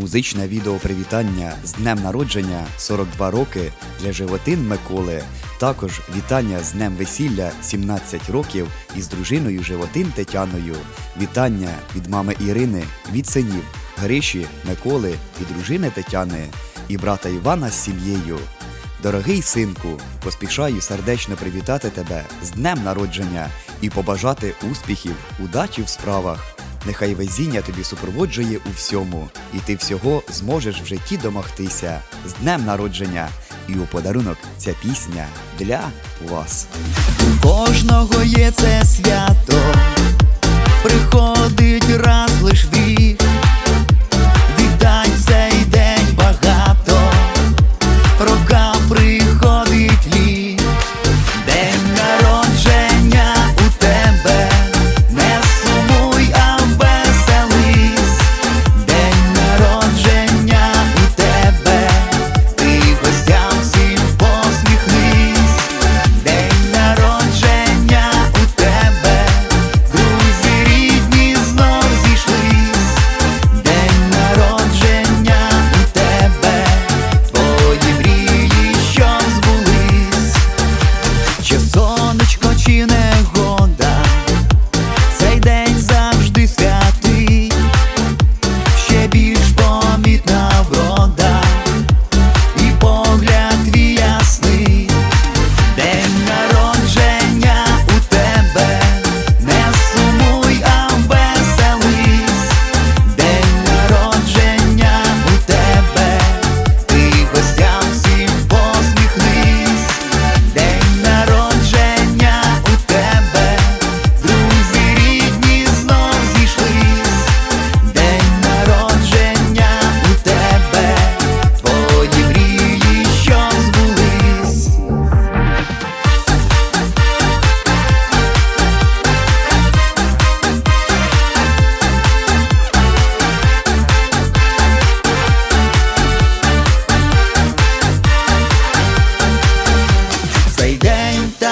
Музичне відео привітання з днем народження 42 роки для животин Миколи. Також вітання з днем весілля 17 років із дружиною животин Тетяною. Вітання від мами Ірини, від синів Гриші, Миколи і дружини Тетяни і брата Івана з сім'єю. Дорогий синку, поспішаю сердечно привітати тебе з днем народження і побажати успіхів, удачі в справах. Нехай везіння тобі супроводжує у всьому, і ти всього зможеш в житті домогтися з днем народження. І у подарунок ця пісня для вас. У кожного є це свято,